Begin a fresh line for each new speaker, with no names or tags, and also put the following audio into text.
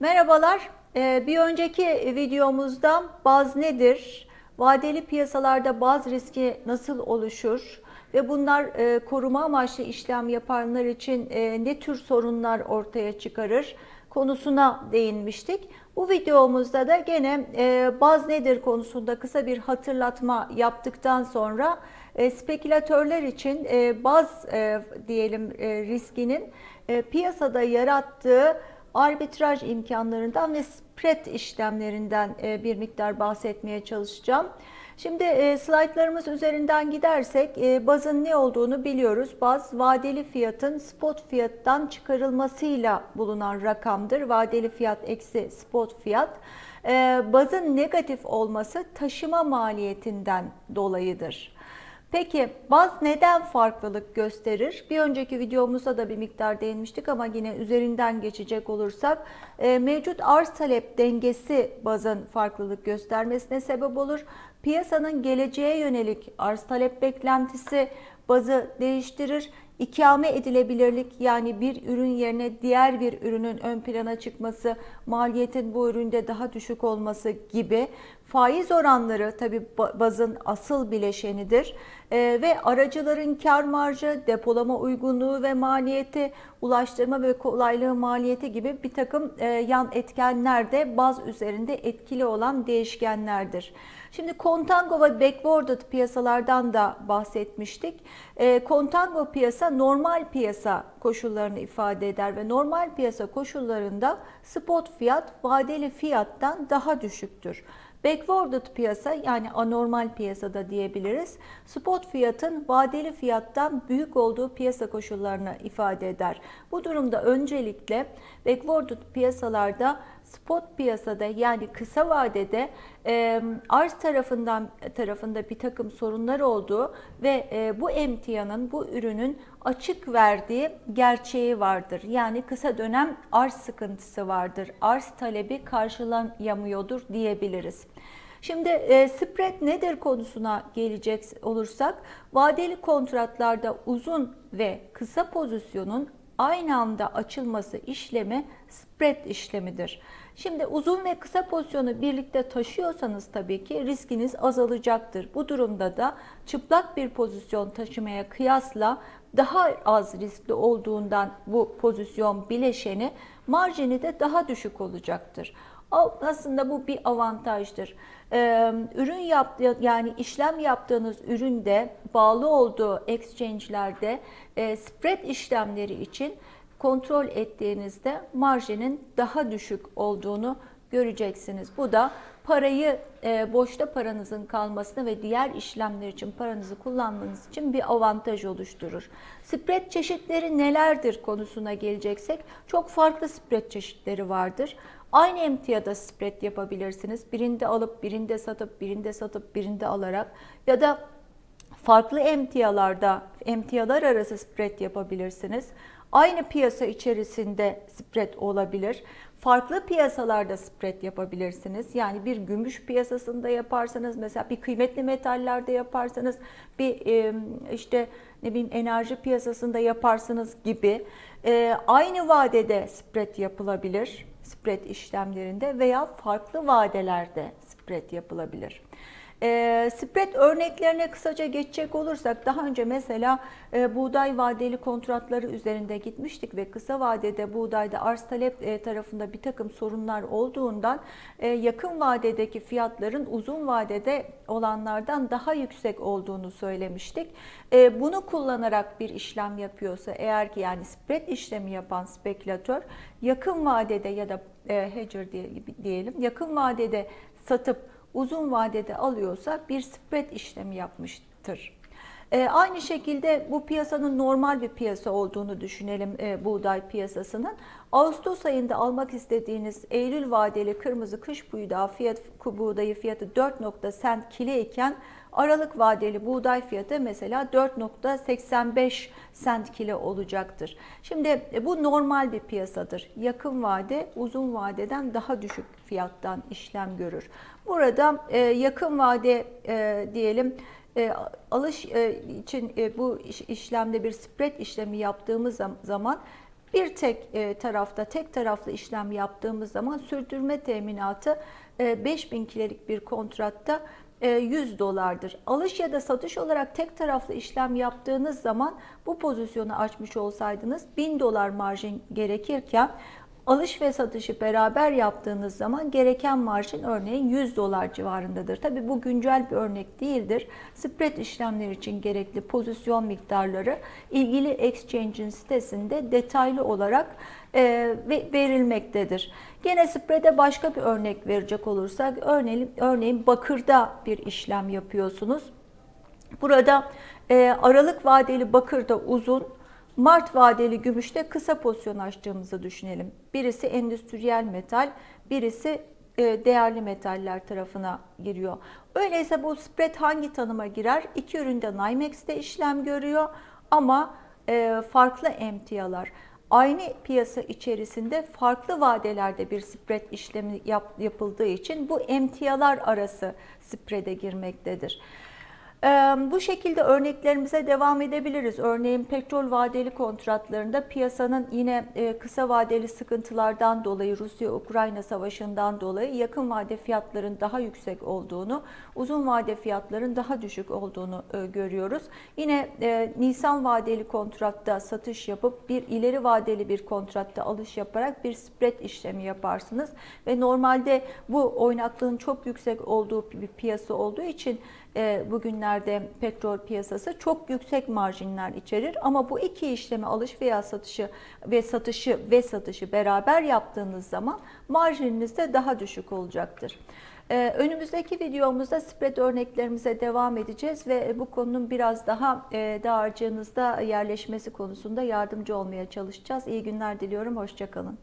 Merhabalar. Ee, Bir önceki videomuzda baz nedir? Vadeli piyasalarda baz riski nasıl oluşur? Ve bunlar e, koruma amaçlı işlem yapanlar için e, ne tür sorunlar ortaya çıkarır? konusuna değinmiştik. Bu videomuzda da gene e, baz nedir konusunda kısa bir hatırlatma yaptıktan sonra spekülatörler için baz diyelim riskinin piyasada yarattığı arbitraj imkanlarından ve spread işlemlerinden e, bir miktar bahsetmeye çalışacağım. Şimdi e, slaytlarımız üzerinden gidersek e, bazın ne olduğunu biliyoruz. Baz vadeli fiyatın spot fiyattan çıkarılmasıyla bulunan rakamdır. Vadeli fiyat eksi spot fiyat. Bazın negatif olması taşıma maliyetinden dolayıdır. Peki baz neden farklılık gösterir? Bir önceki videomuzda da bir miktar değinmiştik ama yine üzerinden geçecek olursak e, mevcut arz talep dengesi bazın farklılık göstermesine sebep olur. Piyasanın geleceğe yönelik arz talep beklentisi bazı değiştirir. İkame edilebilirlik yani bir ürün yerine diğer bir ürünün ön plana çıkması, maliyetin bu üründe daha düşük olması gibi faiz oranları tabi bazın asıl bileşenidir ee, ve aracıların kar marjı, depolama uygunluğu ve maliyeti, ulaştırma ve kolaylığı maliyeti gibi bir takım e, yan etkenler de baz üzerinde etkili olan değişkenlerdir. Şimdi Contango ve backwarded piyasalardan da bahsetmiştik. E, Contango piyasa normal piyasa koşullarını ifade eder ve normal piyasa koşullarında spot fiyat vadeli fiyattan daha düşüktür. Backwarded piyasa yani anormal piyasada diyebiliriz. Spot fiyatın vadeli fiyattan büyük olduğu piyasa koşullarını ifade eder. Bu durumda öncelikle backwarded piyasalarda spot piyasada yani kısa vadede e, arz tarafından tarafında bir takım sorunlar olduğu ve e, bu emtianın bu ürünün açık verdiği gerçeği vardır. Yani kısa dönem arz sıkıntısı vardır. Arz talebi karşılanamıyordur diyebiliriz. Şimdi e, spread nedir konusuna gelecek olursak vadeli kontratlarda uzun ve kısa pozisyonun aynı anda açılması işlemi spread işlemidir. Şimdi uzun ve kısa pozisyonu birlikte taşıyorsanız tabii ki riskiniz azalacaktır. Bu durumda da çıplak bir pozisyon taşımaya kıyasla daha az riskli olduğundan bu pozisyon bileşeni marjini de daha düşük olacaktır. Aslında bu bir avantajdır. Ürün yaptığı yani işlem yaptığınız üründe bağlı olduğu exchange'lerde spread işlemleri için kontrol ettiğinizde marjinin daha düşük olduğunu göreceksiniz. Bu da parayı e, boşta paranızın kalmasını ve diğer işlemler için paranızı kullanmanız için bir avantaj oluşturur. Spread çeşitleri nelerdir konusuna geleceksek çok farklı spread çeşitleri vardır. Aynı emtiyada spread yapabilirsiniz. Birinde alıp birinde satıp birinde satıp birinde alarak ya da farklı emtialarda emtialar arası spread yapabilirsiniz. Aynı piyasa içerisinde spread olabilir. Farklı piyasalarda spread yapabilirsiniz. Yani bir gümüş piyasasında yaparsanız mesela bir kıymetli metallerde yaparsanız bir işte ne bileyim enerji piyasasında yaparsınız gibi aynı vadede spread yapılabilir. Spread işlemlerinde veya farklı vadelerde spread yapılabilir. E, spread örneklerine kısaca geçecek olursak daha önce mesela e, buğday vadeli kontratları üzerinde gitmiştik ve kısa vadede buğdayda arz talep e, tarafında bir takım sorunlar olduğundan e, yakın vadedeki fiyatların uzun vadede olanlardan daha yüksek olduğunu söylemiştik. E, bunu kullanarak bir işlem yapıyorsa eğer ki yani spread işlemi yapan spekülatör yakın vadede ya da e, hedger diyelim yakın vadede satıp uzun vadede alıyorsa bir spread işlemi yapmıştır. E, aynı şekilde bu piyasanın normal bir piyasa olduğunu düşünelim e, buğday piyasasının. Ağustos ayında almak istediğiniz Eylül vadeli kırmızı kış buğday fiyat buğdayı fiyatı 4 sent kile iken Aralık vadeli buğday fiyatı mesela 4.85 sent kilo olacaktır. Şimdi e, bu normal bir piyasadır. Yakın vade uzun vadeden daha düşük fiyattan işlem görür. Burada e, yakın vade e, alış için bu işlemde bir spread işlemi yaptığımız zaman Bir tek e, tarafta tek taraflı işlem yaptığımız zaman sürdürme teminatı e, 5000 kilolik bir kontratta e, 100 dolardır. Alış ya da satış olarak tek taraflı işlem yaptığınız zaman bu pozisyonu açmış olsaydınız 1000 dolar marjin gerekirken alış ve satışı beraber yaptığınız zaman gereken marjin örneğin 100 dolar civarındadır. Tabi bu güncel bir örnek değildir. Spread işlemler için gerekli pozisyon miktarları ilgili exchange'in sitesinde detaylı olarak e, ve- verilmektedir. Gene spread'e başka bir örnek verecek olursak örneğin, örneğin bakırda bir işlem yapıyorsunuz. Burada e, aralık vadeli bakırda uzun, Mart vadeli gümüşte kısa pozisyon açtığımızı düşünelim. Birisi endüstriyel metal, birisi e, değerli metaller tarafına giriyor. Öyleyse bu spread hangi tanıma girer? İki üründe NYMEX'te işlem görüyor ama e, farklı emtialar. Aynı piyasa içerisinde farklı vadelerde bir spread işlemi yap- yapıldığı için bu emtialar arası spread'e girmektedir. Bu şekilde örneklerimize devam edebiliriz. Örneğin petrol vadeli kontratlarında piyasanın yine e, kısa vadeli sıkıntılardan dolayı Rusya-Ukrayna savaşından dolayı yakın vade fiyatların daha yüksek olduğunu, uzun vade fiyatların daha düşük olduğunu e, görüyoruz. Yine e, Nisan vadeli kontratta satış yapıp bir ileri vadeli bir kontratta alış yaparak bir spread işlemi yaparsınız ve normalde bu oynaklığın çok yüksek olduğu bir piyasa olduğu için bugünlerde petrol piyasası çok yüksek marjinler içerir ama bu iki işlemi alış veya satışı ve satışı ve satışı beraber yaptığınız zaman marjininiz de daha düşük olacaktır. Ee, Önümüzdeki videomuzda spread örneklerimize devam edeceğiz ve bu konunun biraz daha e, dağarcığınızda yerleşmesi konusunda yardımcı olmaya çalışacağız. İyi günler diliyorum, hoşçakalın.